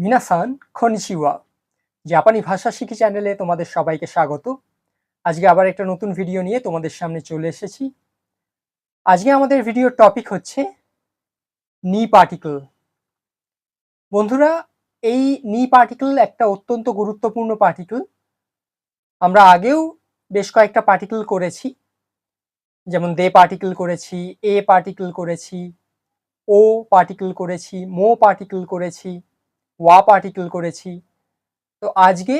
মিনাসান খনিচিওয়া জাপানি ভাষা শিখি চ্যানেলে তোমাদের সবাইকে স্বাগত। আজকে আবার একটা নতুন ভিডিও নিয়ে তোমাদের সামনে চলে এসেছি। আজকে আমাদের ভিডিওর টপিক হচ্ছে নি পার্টিকেল বন্ধুরা, এই নি পার্টিকেল একটা অত্যন্ত গুরুত্বপূর্ণ পার্টিকেল আমরা আগেও বেশ কয়েকটা পার্টিকেল করেছি। যেমন দে পার্টিকেল করেছি এ পার্টিকেল করেছি ও পার্টিকেল করেছি মো পার্টিকেল করেছি। ওয়া পার্টিকেল করেছি। তো আজকে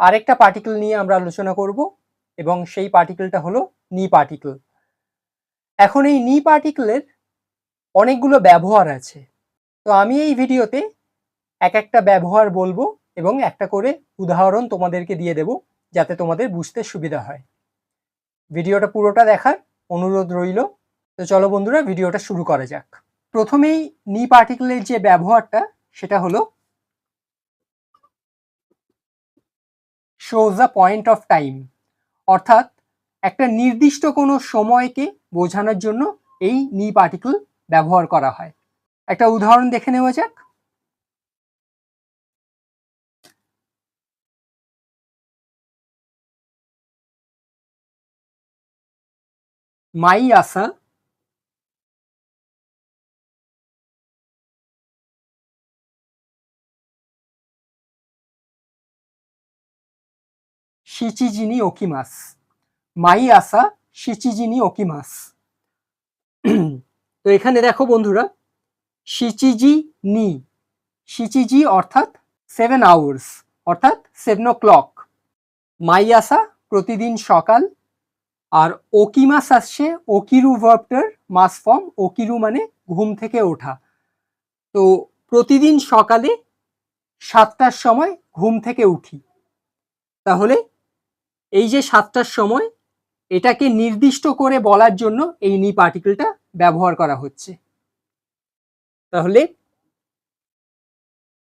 আরেকটা পার্টিকেল নিয়ে আমরা আলোচনা করব এবং সেই পার্টিকেলটা হলো নি পার্টিকেল এখন এই নি পার্টিকেলের অনেকগুলো ব্যবহার আছে। তো আমি এই ভিডিওতে এক একটা ব্যবহার বলব এবং একটা করে উদাহরণ তোমাদেরকে দিয়ে দেব যাতে তোমাদের বুঝতে সুবিধা হয়। ভিডিওটা পুরোটা দেখার অনুরোধ রইল। তো চলো বন্ধুরা, ভিডিওটা শুরু করা যাক। প্রথমেই নি পার্টিকেলের যে ব্যবহারটা, সেটা হলো shows the point of time অর্থাৎ, একটা নির্দিষ্ট কোনো সময়কে বোঝানোর জন্য এই নি পার্টিকেল ব্যবহার করা হয়। একটা উদাহরণ দেখে নেওয়া যাক। মাই আসা শিচিজিনি ওকিমাস মাই আসা শিচিজিনি ওকিমাস তো এখানে দেখো বন্ধুরা শিচিজি নি শিচিজি অর্থাৎ সেভেন আওয়ার্স অর্থাৎ সেভেন ও ক্লক মাই আসা প্রতিদিন সকাল। আর ওকিমাস আসছে ওকিরু ভার্বটার মাস ফর্ম ওকিরু মানে ঘুম থেকে ওঠা। তো প্রতিদিন সকালে সাতটার সময় ঘুম থেকে উঠি। তাহলে এই যে সাতটার সময়, এটাকে নির্দিষ্ট করে বলার জন্য এই নি পার্টিকেলটা ব্যবহার করা হচ্ছে। তাহলে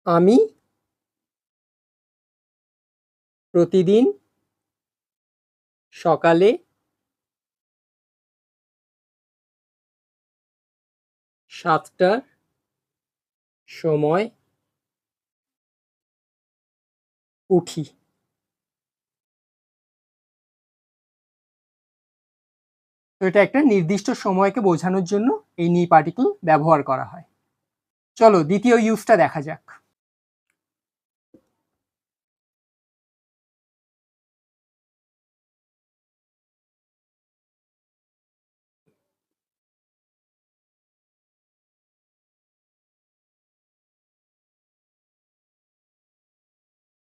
আমি প্রতিদিন সকালে সাতটার সময় উঠি। এটা একটা নির্দিষ্ট সময়কে বোঝানোর জন্য এই নি পার্টিকেল ব্যবহার করা হয়। চলো দ্বিতীয় ইউজটা দেখা যাক।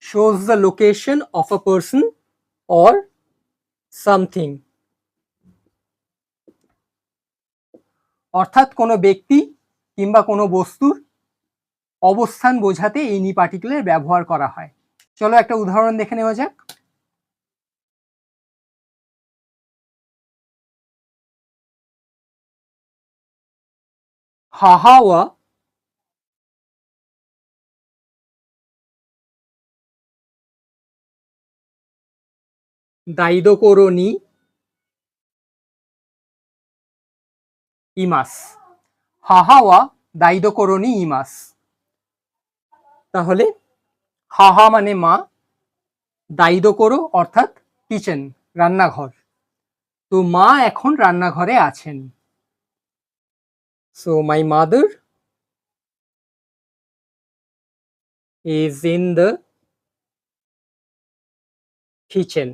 Shows the location of a person or something. অর্থাৎ কোনো ব্যক্তি কিংবা কোনো বস্তুর অবস্থান বোঝাতে এই নি পার্টিকেলের ব্যবহার করা হয়। চলো একটা উদাহরণ দেখে নেওয়া যাক। হাহাওয়া দায়িদো ইমাস। হাহাওয়া দায়িদো করণি ইমাস। তাহলে হাহা মানে মা দায়িদো করো অর্থাৎ কিচেন রান্নাঘর। তো মা এখন রান্নাঘরে আছেন। So my mother is in the kitchen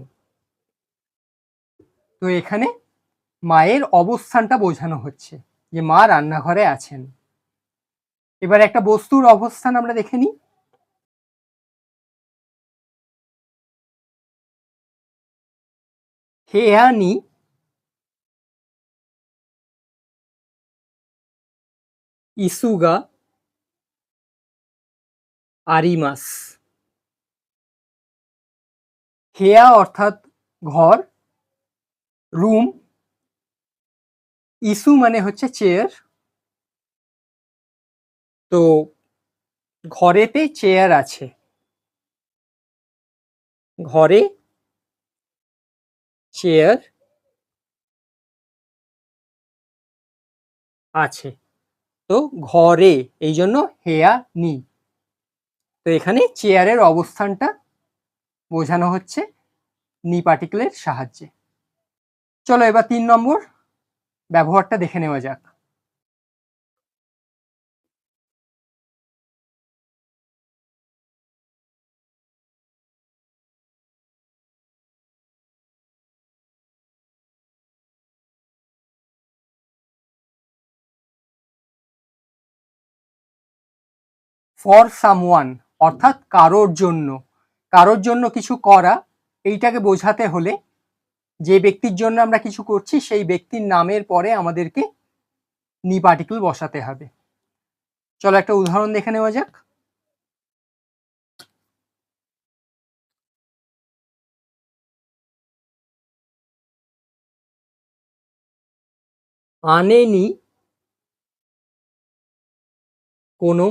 তো এখানে মায়ের অবস্থানটা বোঝানো হচ্ছে যে মা রান্নাঘরে আছেন। এবার একটা বস্তুর অবস্থান আমরা দেখে নিই। হেয়ানি ইসুগা আরিমাস। হেয়া অর্থাৎ ঘর, রুম ইস্যু মানে হচ্ছে চেয়ার। তো ঘরেতে চেয়ার আছে। ঘরে চেয়ার আছে। তো ঘরে, এই জন্য হেয়া নি। তো এখানে চেয়ারের অবস্থানটা বোঝানো হচ্ছে নি পার্টিকেলের সাহায্যে। চলো এবার তিন নম্বর ব্যবহারটা দেখে নেওয়া যাক। ফর সামওয়ান অর্থাৎ কারোর জন্য। কারোর জন্য কিছু করা, এইটাকে বোঝাতে হলে যে ব্যক্তির জন্য আমরা কিছু করছি, সেই ব্যক্তির নামের পরে আমাদেরকে নি পার্টিকেল বসাতে হবে। চলো একটা উদাহরণ দেখে নেওয়া যাক। আনেনি কোনো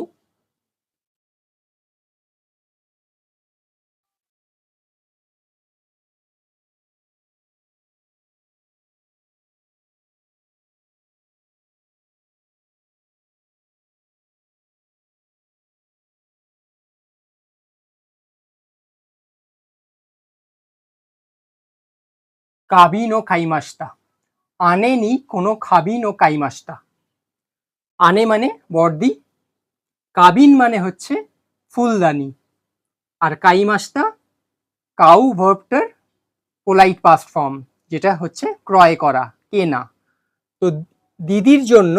কাবিন ও কাইমাস্তা। আনেনি কোনো খাবিন ও কাইমাস্তা। আনে মানে বর্দি। কাবিন মানে হচ্ছে ফুলদানি। আর কাইমাস্তা, কাউ ভার্বটার পোলাইট পাস্ট ফর্ম, যেটা হচ্ছে ক্রয় করা, কেনা। তো দিদির জন্য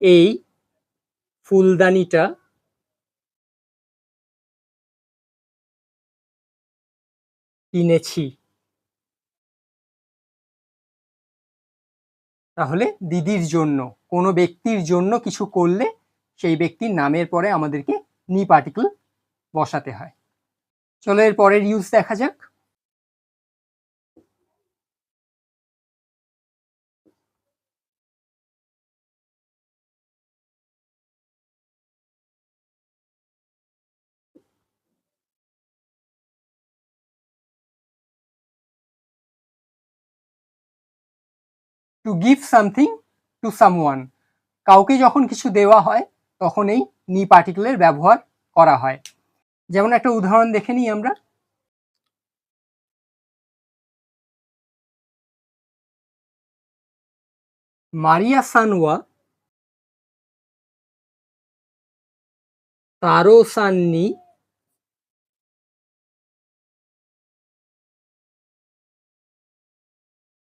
এই ফুলদানিটা কিনেছি। তাহলে দিদির জন্য, কোনো ব্যক্তির জন্য কিছু করলে সেই ব্যক্তির নামের পরে আমাদেরকে নি পার্টিকেল বসাতে হয়। চলো এর পরের ইউজ দেখা যাক। To give something to someone কাউকে যখন কিছু দেওয়া হয়, তখন এই নি পার্টিকেলের ব্যবহার করা হয়। যেমন একটা উদাহরণ দেখে নিই আমরা। মারিয়া সানওয়া তারো সান্নি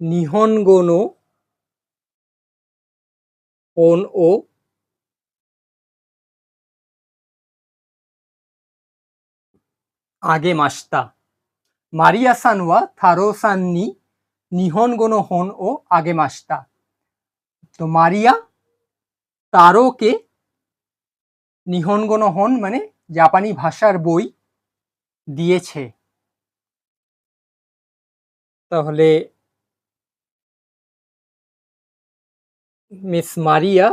নিহনগোনো ওন ও আগে মাস্তা। মারিয়া সানওয়া থারো সান্নি, নিহন গোনো হন ও আগে মাস্তা। তো মারিয়া তারোকে নিহন গোনো হন মানে জাপানি ভাষার বই দিয়েছে। তাহলে মিস মারিয়া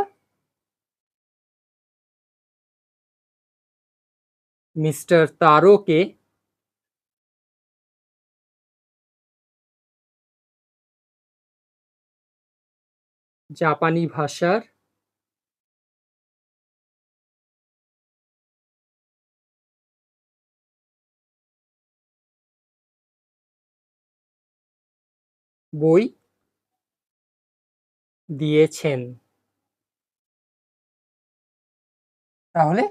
মিস্টার তারোকে জাপানি ভাষার বই দিয়েছেন। তাহলে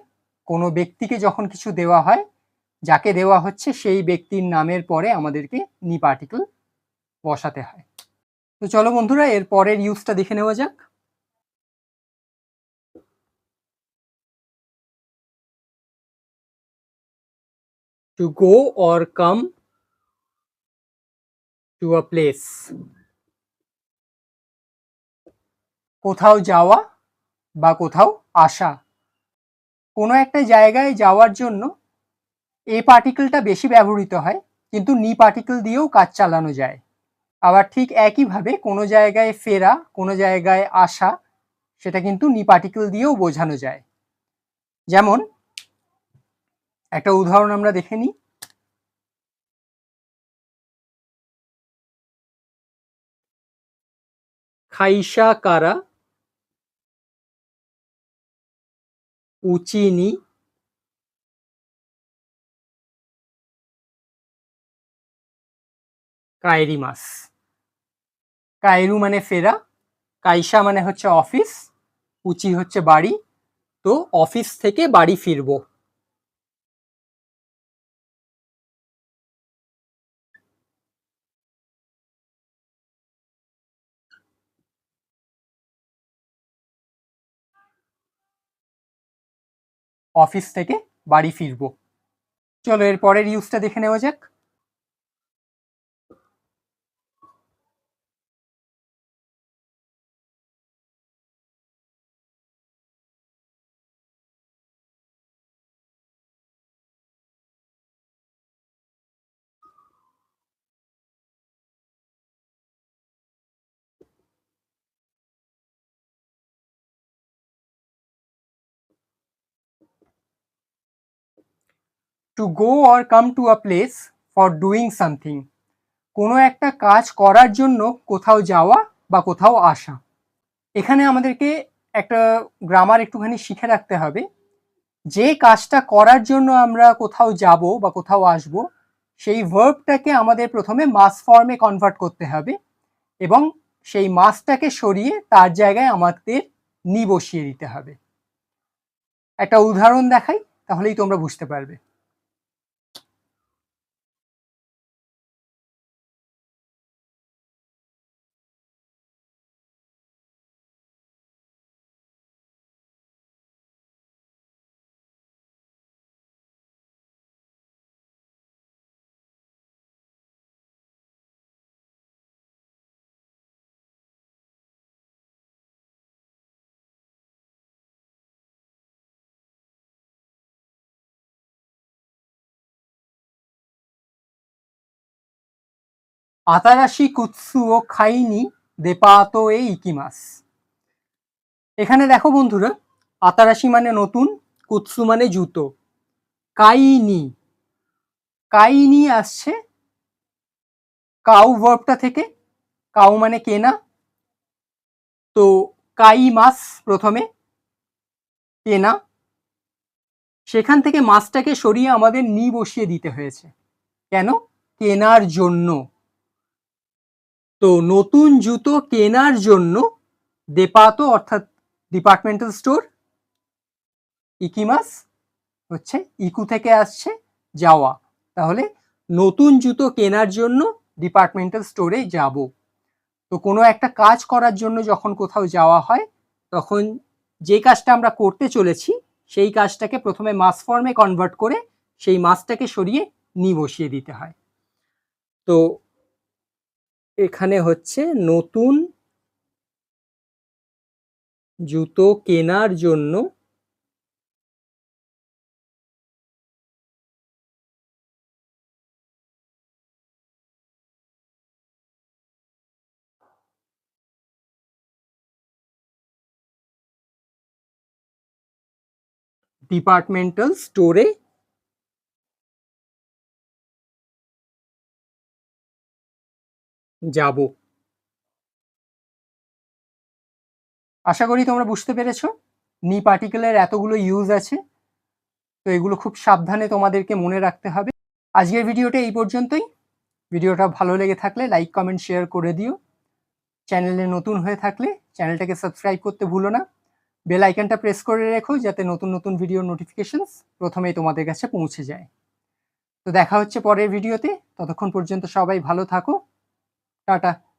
কোনো ব্যক্তিকে যখন কিছু দেওয়া হয়, যাকে দেওয়া হচ্ছে সেই ব্যক্তির নামের পরে আমাদেরকে নি পার্টিকেল বসাতে হয়। তো চলো বন্ধুরা, এর পরের ইউজটা দেখে নেওয়া যাক। To go or come to a place কোথাও যাওয়া বা কোথাও আসা। কোনো একটা জায়গায় যাওয়ার জন্য এ পার্টিকেলটা বেশি ব্যবহৃত হয়, কিন্তু নি পার্টিকেল দিয়েও কাজ চালানো যায়। আবার ঠিক একইভাবে কোনো জায়গায় ফেরা, কোনো জায়গায় আসা, সেটা কিন্তু নি পার্টিকেল দিয়েও বোঝানো যায়। যেমন, একটা উদাহরণ আমরা দেখে নিই। খাইসা কারা উচিনি। কায়েরি মাস কায়রু মানে ফেরা কাইসা মানে হচ্ছে অফিস, উচি হচ্ছে বাড়ি। তো অফিস থেকে বাড়ি ফিরবো। অফিস থেকে বাড়ি ফিরবো। চলো এরপরের ইউজটা দেখে নেওয়া যাক। To go or come to a place for doing something কোনো একটা কাজ করার জন্য কোথাও যাওয়া বা কোথাও আসা। এখানে আমাদেরকে একটা গ্রামার একটুখানি শিখে রাখতে হবে। যে কাজটা করার জন্য আমরা কোথাও যাব বা কোথাও আসব, সেই ভার্বটাকে আমাদের প্রথমে মাস ফর্মে কনভার্ট করতে হবে এবং সেই মাসটাকে সরিয়ে তার জায়গায় আমাদের নি বসিয়ে দিতে হবে। একটা উদাহরণ দেখাই, তাহলেই তোমরা বুঝতে পারবে। আতারাশি কুৎসু ও খাইনি, দেপাতো এ ইকিমাস। এখানে দেখো বন্ধুরা আতারাশি মানে নতুন, কুৎসু মানে জুতো। কাইনি। কাইনি আসছে, কাউ ভার্বটা থেকে, কাউ মানে কেনা। তো কাই মাস প্রথমে, কেনা। সেখান থেকে মাছটাকে সরিয়ে আমাদের নি বসিয়ে দিতে হয়েছে। কেন? কেনার জন্য। তো নতুন জুতো কেনার জন্য দেপাতো অর্থাৎ ডিপার্টমেন্টাল স্টোর ইকিমাস হচ্ছে ইকু থেকে আসছে যাওয়া তাহলে নতুন জুতো কেনার জন্য ডিপার্টমেন্টাল স্টোরে যাব। তো কোনো একটা কাজ করার জন্য যখন কোথাও যাওয়া হয়, তখন যে কাজটা আমরা করতে চলেছি, সেই কাজটাকে প্রথমে মাস ফর্মে কনভার্ট করে সেই মাসটাকে সরিয়ে নি বসিয়ে দিতে হয়। তো এখানে হচ্ছে নতুন জুতো কেনার জন্য ডিপার্টমেন্টাল স্টোরে যাব। আশা করি তোমরা বুঝতে পেরেছ। নি পার্টিকেলের এতগুলো ইউজ আছে। তো এগুলো খুব সাবধানে তোমাদেরকে মনে রাখতে হবে। আজকের ভিডিওটা এই পর্যন্তই। ভিডিওটা ভালো লেগে থাকলে লাইক কমেন্ট শেয়ার করে দিও। চ্যানেলে নতুন হয়ে থাকলে চ্যানেলটাকে সাবস্ক্রাইব করতে ভুলো না। বেল আইকনটা প্রেস করে রেখো যাতে নতুন নতুন ভিডিও নোটিফিকেশনস প্রথমেই তোমাদের কাছে পৌঁছে যায়। তো দেখা হচ্ছে পরের ভিডিওতে। ততক্ষণ পর্যন্ত সবাই ভালো থাকো। 啥子？